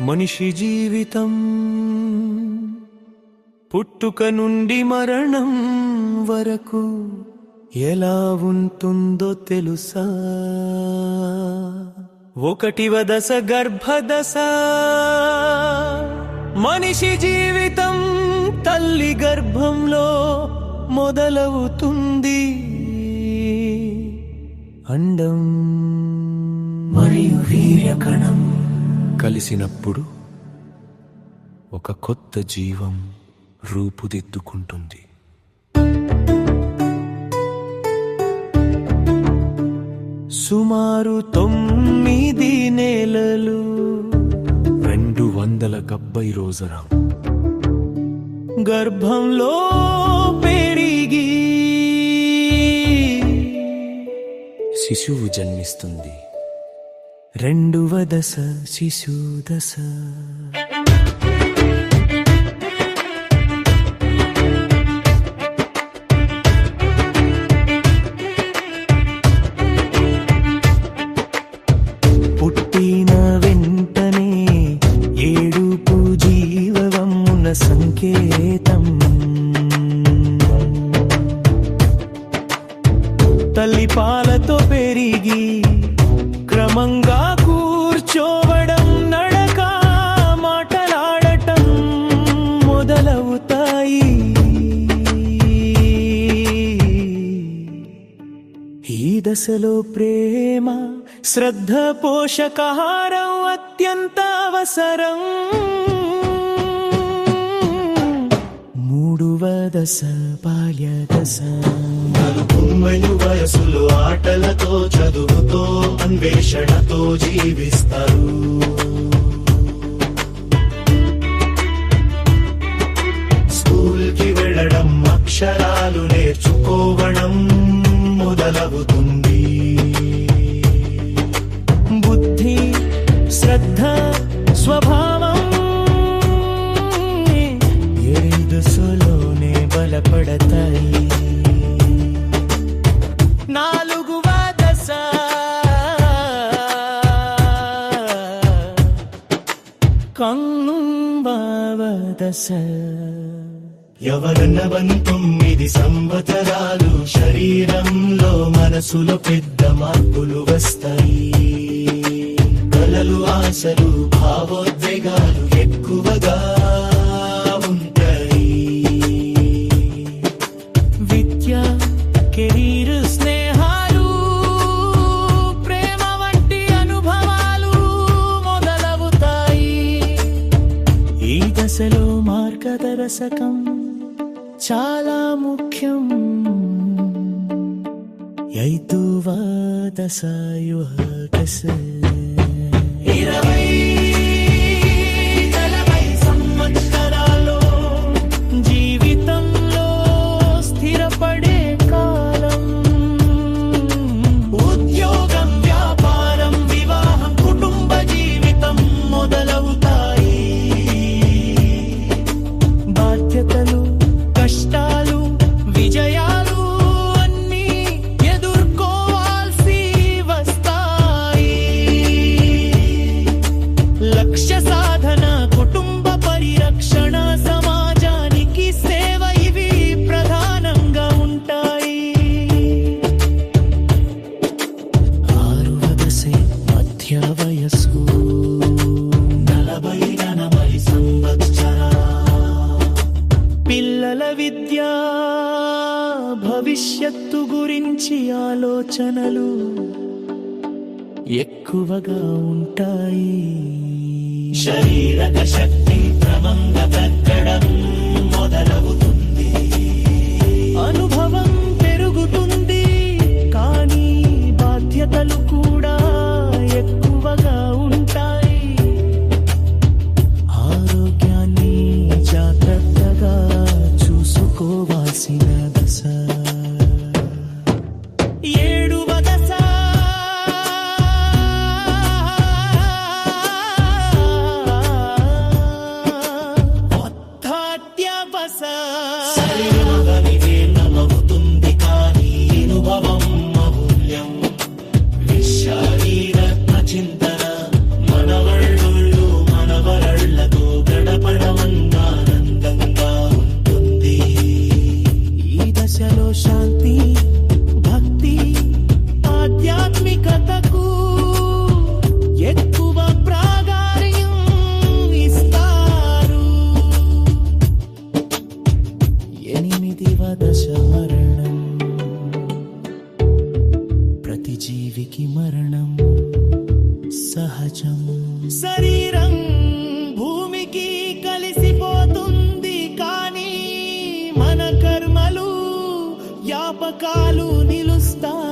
మనిషి జీవితం. పుట్టుక నుండి మరణం వరకు ఎలా ఉంటుందో తెలుసా? ఒకటివ దశ గర్భదశ. మనిషి జీవితం తల్లి గర్భంలో మొదలవుతుంది. అండం. మరియు వీర్యకణం. కలిసినప్పుడు ఒక కొత్త జీవం రూపుదిద్దుకుంటుంది. సుమారు తొమ్మిది నెలలు రెండు వందల డెబ్బై రోజుల. గర్భంలో పెరిగి శిశువు జన్మిస్తుంది. రెండవ దశ శిశు దశ పుట్టిన వెంటనే ఏడుపు జీవవమున సంకేతం. తల్లి పాలతో పెరిగి క్రమంగా దశలో ప్రేమ శ్రద్ధ పోషకాహారం అత్యంత అవసరం. మూడవ దశ బాల్య దశ. నలుగుమ్మలు ఆటలతో చదువుతో అన్వేషణతో జీవిస్తారు. స్కూల్కి వెళ్ళడం అక్షరాలు నేర్చుకోవడం. మొదలవుతుంది బుద్ధి శ్రద్ధ స్వభావం. ఏ దశలోనే బలపడతాయి. నాలుగవ దశ కంబావ దశ ఎవరన్నవన్ తొమ్మిది సంవత్సరాలు శరీరంలో మనసులో పెద్ద మార్పులు వస్తాయి. కలలు ఆశలు భావోద్వేగాలు ఎక్కువగా ఉంటాయి. విద్య కెరీర్ స్నేహాలు ప్రేమ వంటి అనుభవాలు మొదలవుతాయి. ఈ దశలో మార్గదర్శకం చాలా ముఖ్యం. ఐదువ దశ యువ ఇరవై మంచి ఆలోచనలు ఎక్కువగా ఉంటాయి. శరీరక శక్తి క్రమంగా తగ్గడం మొదలవుతుంది. సహజం. శరీరం భూమికి కలిసిపోతుంది కానీ మన కర్మలు యాపకాలు నిలుస్తాయి.